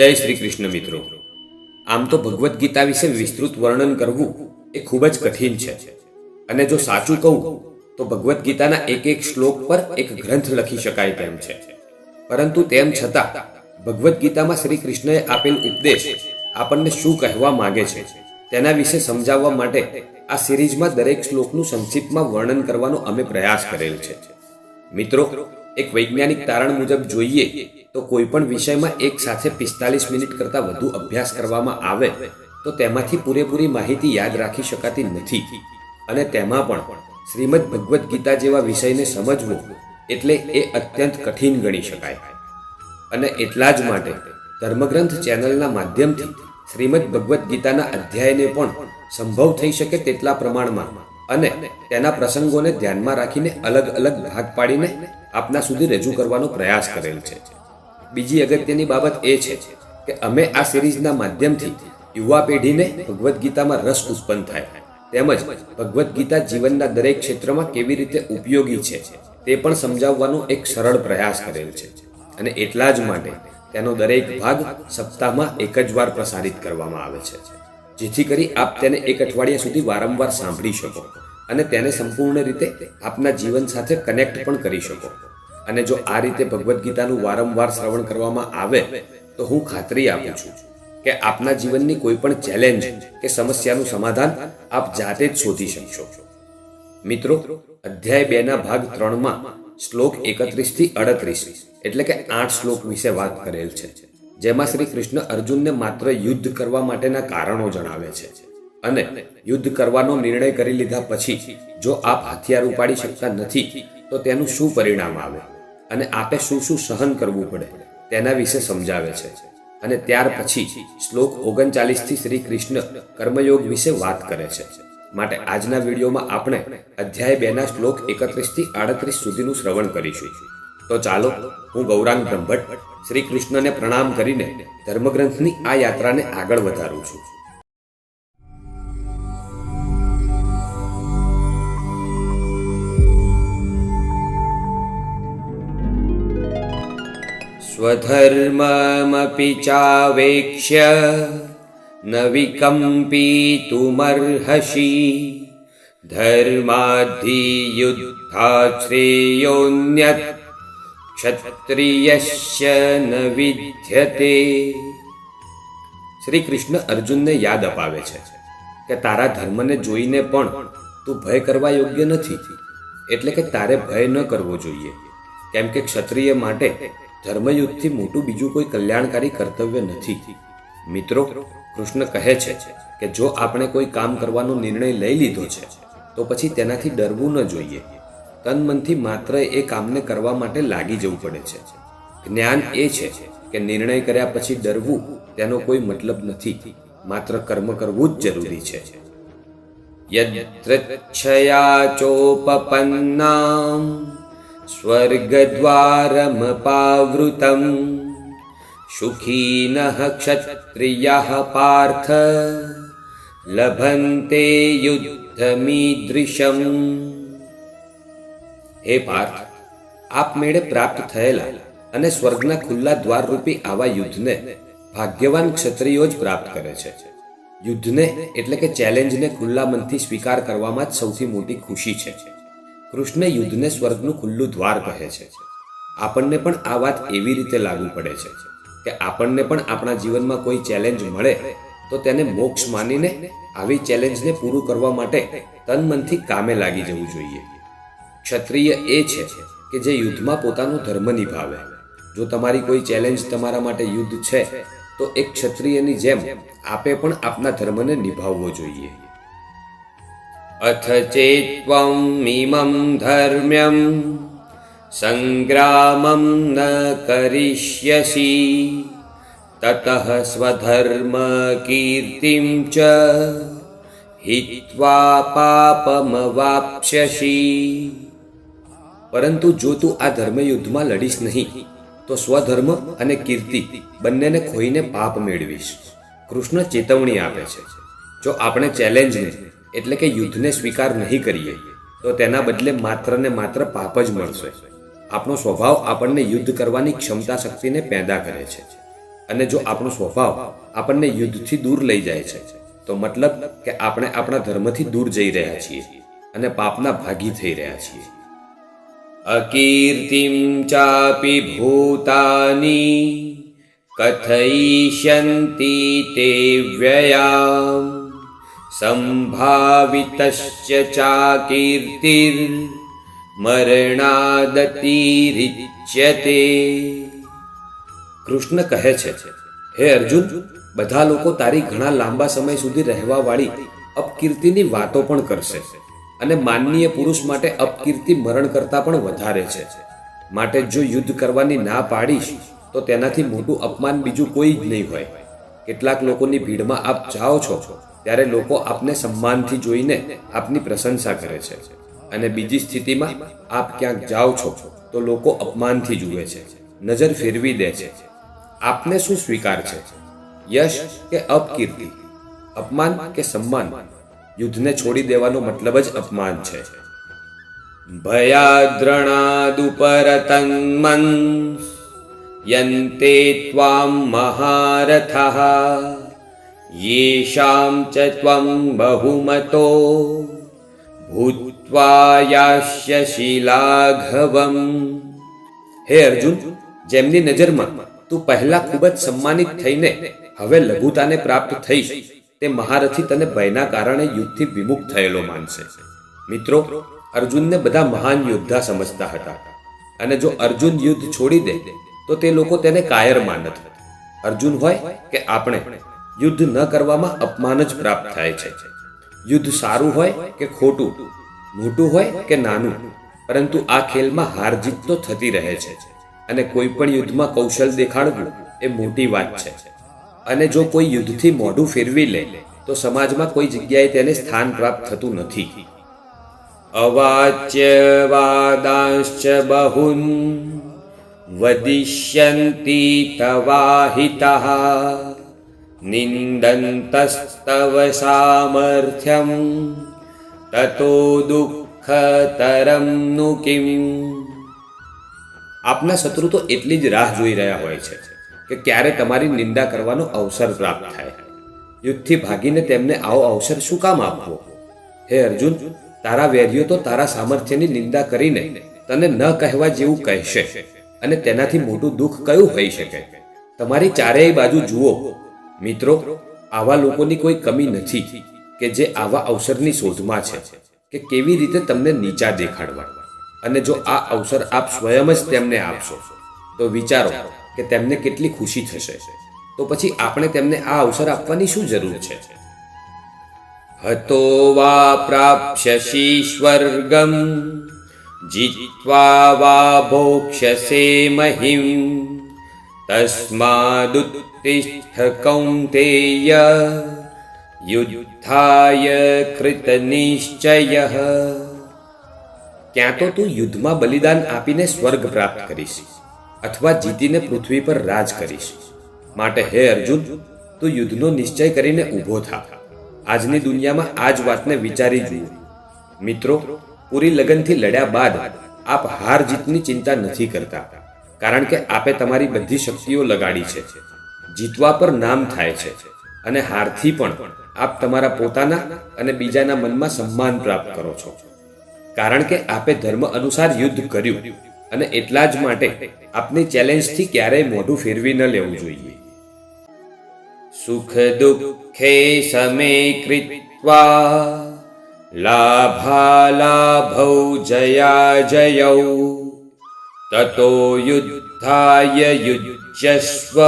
જય શ્રી કૃષ્ણ મિત્રો. આમ તો ભગવદ્ ગીતા વિશે વિસ્તૃત વર્ણન કરવું એ ખૂબ જ કઠિન છે. અને જો સાચું કહું, તો ભગવદ્ ગીતાના એક એક શ્લોક પર એક ગ્રંથ લખી શકાય તેમ છે. પરંતુ તેમ છતાં, ભગવદ્ ગીતામાં શ્રી કૃષ્ણએ આપેલ ઉપદેશ આપણને શું કહેવા માંગે છે, તેના વિશે સમજાવવા માટે આ સિરીઝમાં દરેક શ્લોકનું સંક્ષિપ્તમાં વર્ણન કરવાનો અમે પ્રયાસ કરેલ છે. મિત્રો એક વૈજ્ઞાનિક તારણ મુજબ જોઈએ તો કોઈ પણ વિષયમાં એક સાથે પિસ્તાલીસ મિનિટ કરતાં વધુ અભ્યાસ કરવામાં આવે, તો તેમાંથી પૂરેપૂરી માહિતી યાદ રાખી શકાતી નથી. અને તેમાં પણ શ્રીમદ ભગવદ્ ગીતા જેવા વિષયને સમજવો એટલે એ અત્યંત કઠિન ગણી શકાય. અને એટલા જ માટે ધર્મગ્રંથ ચેનલના માધ્યમથી શ્રીમદ ભગવદ્ ગીતાના અધ્યાયને પણ સંભવ થઈ શકે તેટલા પ્રમાણમાં અને તેના પ્રસંગોને ધ્યાનમાં રાખીને અલગ અલગ ભાગ પાડીને આપના સુધી રજૂ કરવાનો પ્રયાસ કરેલ છે. બીજી અગત્યની બાબત એ છે કે અમે આ સિરીઝના માધ્યમથી યુવા પેઢીને ભગવદ્ ગીતામાં રસ ઉત્પન્ન થાય. તેમજ ભગવદ્ ગીતા જીવનના દરેક ક્ષેત્રમાં કેવી રીતે ઉપયોગી છે તે પણ સમજાવવાનો એક સરળ પ્રયાસ કરેલ છે. અને એટલા જ માટે તેનો દરેક ભાગ સપ્તાહમાં એક જ વાર પ્રસારિત કરવામાં આવે છે. જેથી કરી આપ તેને એક અઠવાડિયા સુધી વારંવાર સાંભળી શકો. અને તેને સંપૂર્ણ રીતે આપના જીવન સાથે કનેક્ટ પણ કરી શકો. અને જો આ રીતે ભગવદ્ ગીતાનું વારંવાર શ્રવણ કરવામાં આવે, તો હું ખાતરી આપું છું કે આપના જીવનની કોઈ પણ ચેલેન્જ કે સમસ્યાનું સમાધાન આપ જાતે જ શોધી શકશો. મિત્રો, અધ્યાય બે ના ભાગ ત્રણમાં શ્લોક એકત્રીસથી અડત્રીસ એટલે કે આઠ શ્લોક વિશે વાત કરેલ છે, જેમાં શ્રી કૃષ્ણ અર્જુનને માત્ર યુદ્ધ કરવા માટેના કારણો જણાવે છે. અને યુદ્ધ કરવાનો નિર્ણય કરી લીધા પછી, જો આપ હથિયાર ઉપાડી શકતા નથી, તો તેનું શું પરિણામ આવે? અને આપે શું શું સહન કરવું પડે? તેના વિશે સમજાવે છે. અને ત્યાર પછી શ્લોક ઓગણચાલીસથી શ્રી કૃષ્ણ કર્મયોગ વિશે વાત કરે છે. માટે આજના વિડીયોમાં આપણે અધ્યાય બે ના શ્લોક એકત્રીસથી આડત્રીસ સુધીનું શ્રવણ કરીશું. તો ચાલો, હું ગૌરાંગ બ્રહ્મભટ્ટ શ્રી કૃષ્ણને પ્રણામ કરીને ધર્મગ્રંથની આ યાત્રાને આગળ વધારું છું. स्वधर्ममपि चावेक्ष्य न विकम्पितुमर्हसि धर्माद्धियुद्धात् श्रेयोऽन्यत् ક્ષત્રિયસ્ય ન વિદ્યતે શ્રી કૃષ્ણ અર્જુનને યાદ અપાવે છે કે તારા ધર્મને જોઈને પણ તું ભય કરવા યોગ્ય નથી એટલે કે તારે ભય ન કરવો જોઈએ કેમ કે ક્ષત્રિય માટે ધર્મયુદ્ધથી મોટું બીજું કોઈ કલ્યાણકારી કર્તવ્ય નથી. મિત્રો, કૃષ્ણ કહે છે કે જો આપણે કોઈ કામ કરવાનો નિર્ણય લઈ લીધો છે, તો પછી તેનાથી ડરવું ન જોઈએ. તન મનથી માત્ર એ કામને કરવા માટે લાગી જવું પડે છે. જ્ઞાન એ છે કે નિર્ણય કર્યા પછી ડરવું તેનો કોઈ મતલબ નથી, માત્ર કર્મ કરવું જ જરૂરી છે. યદ્રચ્છયા ચોપપન્નામ સ્વર્ગદ્વારમપાવૃતમ સુખીનઃ ક્ષત્રિયઃ પાર્થ લભન્તે યુદ્ધમીદૃશમ હે પાર્થ આપમેળે પ્રાપ્ત થયેલા અને સ્વર્ગના ખુલ્લા દ્વાર રૂપી આવા યુદ્ધને ભાગ્યવાન ક્ષત્રિયો જ પ્રાપ્ત કરે છે યુદ્ધને એટલે કે ચેલેન્જને ખુલ્લા મનથી સ્વીકાર કરવામાં જ સૌથી મોટી ખુશી છે કૃષ્ણ યુદ્ધને સ્વર્ગનું ખુલ્લું દ્વાર કહે છે. આપણને પણ આ વાત એવી રીતે લાગુ પડે છે કે આપણને પણ આપણા જીવનમાં કોઈ ચેલેન્જ મળે તો તેને મોક્ષ માનીને આવી ચેલેન્જને પૂરું કરવા માટે તન મનથી કામે લાગી જવું જોઈએ. ક્ષત્રિય એ છે કે જે યુદ્ધમાં પોતાનો ધર્મ નિભાવે. જો તમારી કોઈ ચેલેન્જ તમારા માટે યુદ્ધ છે, તો એક ક્ષત્રિયની જેમ આપે પણ આપના ધર્મને નિભાવવો જોઈએ. અથ ચેત્વમ ઇમં ધર્મ્યમ સંગ્રામમ ન करिष्यसि। તતઃ સ્વધર્મ च હિત્વા પાપમવાપ્સ્યસી પરંતુ જો તું આ ધર્મયુદ્ધમાં લડીશ નહીં તો સ્વધર્મ અને કીર્તિ બંનેને ખોઈને પાપ મેળવીશ કૃષ્ણ ચેતવણી આપે છે જો આપણે ચેલેન્જને એટલે કે યુદ્ધને સ્વીકાર નહીં કરીએ, તો તેના બદલે માત્ર ને માત્ર પાપ જ મળશે. આપણો સ્વભાવ આપણને યુદ્ધ કરવાની ક્ષમતા શક્તિને પેદા કરે છે. અને જો આપણો સ્વભાવ આપણને યુદ્ધથી દૂર લઈ જાય છે, તો મતલબ કે આપણે આપણા ધર્મથી દૂર જઈ રહ્યા છીએ અને પાપના ભાગી થઈ રહ્યા છીએ. અકીર્તિમ ચાપી ભૂતાની કથયિષ્યન્તિ તે વ્યયામ. સંભાવિતશ્ચ ચાકીર્તિર મરણાદતિરિચ્યતે કૃષ્ણ કહે છે હે અર્જુન બધા લોકો તારી ઘણા લાંબા સમય સુધી રહેવા વાળી અપકીર્તિની વાતો પણ કરશે અને માનનીય પુરુષ માટે અપકીર્તિ મરણ કરતા પણ વધારે છે. માટે જો યુદ્ધ કરવાની ના પાડીશ, તો તેનાથી મોટું અપમાન બીજું કોઈ જ નહીં હોય. કેટલાક લોકોની ભીડમાં આપ જાઓ છો, ત્યારે લોકો આપને સન્માનથી જોઈને આપની પ્રશંસા કરે છે. અને બીજી સ્થિતિમાં આપ ક્યાંક જાઓ છો, તો લોકો અપમાનથી જુએ છે, નજર ફેરવી દે છે. આપને શું સ્વીકાર છે? યશ કે અપકીર્તિ? અપમાન કે સન્માન? યુદ્ધને છોડી દેવાનો મતલબ જ અપમાન છે. ભયાદ્રણાદુપરતં મન યન્તે त्वां महारथः। येषां च त्वं बहुमतो। ભૂત્વા યાસ્યસી લાઘવમ હે અર્જુન જેમની નજરમાં તું પહેલા ખૂબ જ સન્માનિત થઈને હવે લઘુતાને પ્રાપ્ત થઈ તે મહારથી તને ભયના કારણે યુદ્ધથી વિમુખ થયેલો માનશે મિત્રો અર્જુનને બધા મહાન યોદ્ધા સમજતા હતા અને જો અર્જુન યુદ્ધ છોડી દે તો તે લોકો તેને કાયર માનત. અર્જુન હોય કે આપણે, યુદ્ધ ન કરવામાં અપમાન જ પ્રાપ્ત થાય છે. યુદ્ધ સારું હોય કે ખોટું, મોટું હોય કે નાનું, પરંતુ આ ખેલમાં હાર જીત તો થતી રહે છે. અને કોઈ પણ યુદ્ધમાં કૌશલ દેખાડવું એ મોટી વાત છે. અને જો કોઈ યુદ્ધથી મોઢું ફેરવી લે, તો સમાજમાં કોઈ જગ્યાએ તેને સ્થાન પ્રાપ્ત થતું નથી. અવાચ્ય વાદાશ્ચ બહુન વદિષ્યન્તિ તવાહિતઃ નિંદંતસ્તવ સામર્થ્યમ તતો દુઃખતરમ नु કિમ આપના શત્રુ તો એટલી જ રાહ જોઈ રહ્યા હોય છે કે ક્યારે તમારી નિંદા કરવાનો અવસર પ્રાપ્ત થાય. યુદ્ધથી ભાગીને તેમને આવો અવસર શું કામ આપવો? હે અર્જુન, તારા વેરીઓ તો તારા સામર્થ્યની નિંદા કરીને તને ન કહેવા જેવું કહેશે. અને તેનાથી મોટું દુઃખ કયું હોઈ શકે? તમારી ચારેય બાજુ જુઓ. મિત્રો, આવા લોકોની કોઈ કમી નથી કે જે આવા અવસરની શોધમાં છે કે કેવી રીતે તમને નીચા દેખાડવા. અને જો આ અવસર આપ સ્વયં જ તેમને આપશો, તો વિચારો કે તેમને કેટલી ખુશી થશે. તો પછી આપણે તેમને આ અવસર આપવાની શું જરૂર છે? હતો વા પ્રાપ્સ્યસી સ્વર્ગમ. જીત્વા વા ભોક્ષ્યસે મહિમ તસ્માદુત્તિષ્ઠ કૌંતેય યુદ્ધાય કૃત નિશ્ચય ક્યાં તો તું યુદ્ધમાં બલિદાન આપીને સ્વર્ગ પ્રાપ્ત કરીશ અથવા જીતીને પૃથ્વી પર રાજ કરીશ માટે હે અર્જુન તું યુદ્ધનો નિશ્ચય કરીને ઊભો થા આજની દુનિયામાં આ જ વાતને વિચારી જુઓ મિત્રો પૂરી લગનથી લડ્યા બાદ આપ હાર જીતની ચિંતા નથી કરતા, કારણ કે આપે તમારી બધી શક્તિઓ લગાડી છે. જીતવા પર નામ થાય છે અને હારથી પણ આપ તમારા પોતાના અને બીજાના મનમાં સન્માન પ્રાપ્ત કરો છો. કારણ કે આપે ધર્મ અનુસાર યુદ્ધ કર્યું અને એટલા જ માટે આપની ચેલેન્જથી ક્યારેય મોઢું ફેરવી ન લેવું જોઈએ. સુખ દુઃખે સમે કૃત્વા જયા જયૌ તતો યુદ્ધાય યુજ્યસ્વ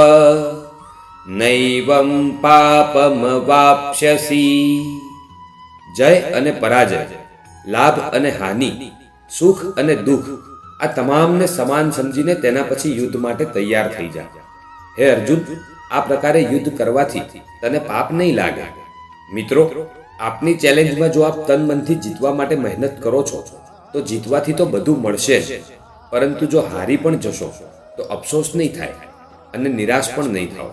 નૈવમ પાપમવાપ્સ્યસી જય અને પરાજય લાભ અને હાનિ સુખ અને દુઃખ આ તમામને સમાન સમજીને તેના પછી યુદ્ધ માટે તૈયાર થઈ જા હે અર્જુન આ પ્રકારે યુદ્ધ કરવાથી તને પાપ નહીં લાગે। મિત્રો આપની ચેલેન્જમાં જો આપ તન મનથી જીતવા માટે મહેનત કરો છો, તો જીતવાથી તો બધું મળશે જ. પરંતુ જો હારી પણ જશો, તો અફસોસ નહીં થાય અને નિરાશ પણ નહીં થાવ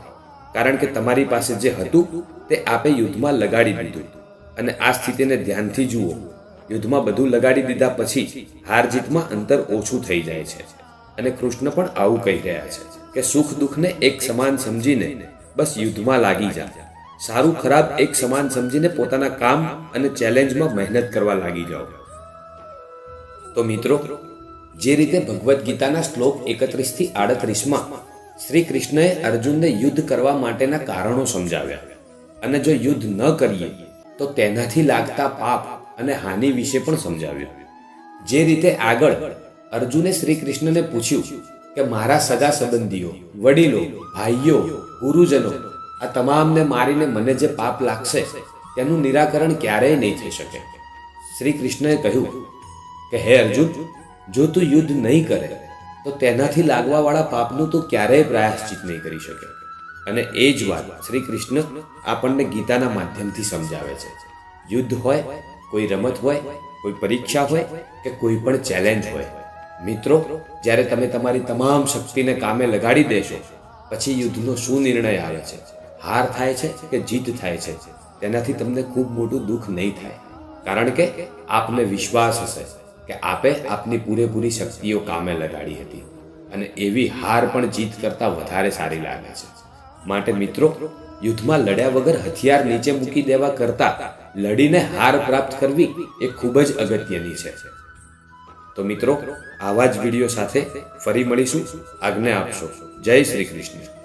કારણ કે તમારી પાસે જે હતું, તે આપે યુદ્ધમાં લગાડી દીધું. અને આ સ્થિતિને ધ્યાનથી જુઓ. યુદ્ધમાં બધું લગાડી દીધા પછી હાર જીતમાં અંતર ઓછું થઈ જાય છે. અને કૃષ્ણ પણ આવું કહી રહ્યા છે કે સુખ દુઃખને એક સમાન સમજીને બસ યુદ્ધમાં લાગી જા. સારું ખરાબ એક સમાન સમજીને પોતાના કામ અને ચેલેન્જમાં મહેનત કરવા લાગી જાઓ. તો મિત્રો, જે રીતે ભગવદ્ ગીતાના શ્લોક એકત્રીસથી આડત્રીસમાં શ્રી કૃષ્ણએ અર્જુનને યુદ્ધ કરવા માટેના કારણો સમજાવ્યા અને જો યુદ્ધ ન કરીએ, તો તેનાથી લાગતા પાપ અને હાનિ વિશે પણ સમજાવ્યું. જે રીતે આગળ અર્જુને શ્રી કૃષ્ણને પૂછ્યું કે, મારા સગા સંબંધીઓ, વડીલો, ભાઈઓ, ગુરુજનો આ તમામને મારીને મને જે પાપ લાગશે, તેનું નિરાકરણ ક્યારેય નહીં થઈ શકે. શ્રી કૃષ્ણએ કહ્યું કે, હે અર્જુન, જો તું યુદ્ધ નહીં કરે, તો તેનાથી લાગવાવાળા પાપનું તું ક્યારેય પ્રાયશ્ચિત નહીં કરી શકે. અને એ જ વાત શ્રી કૃષ્ણ આપણને ગીતાના માધ્યમથી સમજાવે છે. યુદ્ધ હોય, કોઈ રમત હોય, કોઈ પરીક્ષા હોય કે કોઈ પણ ચેલેન્જ હોય. મિત્રો, જ્યારે તમે તમારી તમામ શક્તિને કામે લગાડી દેશો, પછી યુદ્ધનો શું નિર્ણય આવે છે? હાર થાય છે કે જીત થાય છે, તેનાથી તમને ખૂબ મોટું દુઃખ નહીં થાય. કારણ કે આપને વિશ્વાસ હશે કે આપે આપની પૂરેપૂરી શક્તિઓ કામે લગાડી હતી અને એવી હાર પણ જીત કરતાં વધારે સારી લાગે છે. માટે મિત્રો, યુદ્ધમાં લડ્યા વગર હથિયાર નીચે મૂકી દેવા કરતા લડીને હાર પ્રાપ્ત કરવી એ ખૂબ જ અગત્યની છે. તો મિત્રો, આવા જ વીડિયો સાથે ફરી મળીશું. આજ્ઞા આપશો. જય શ્રી કૃષ્ણ.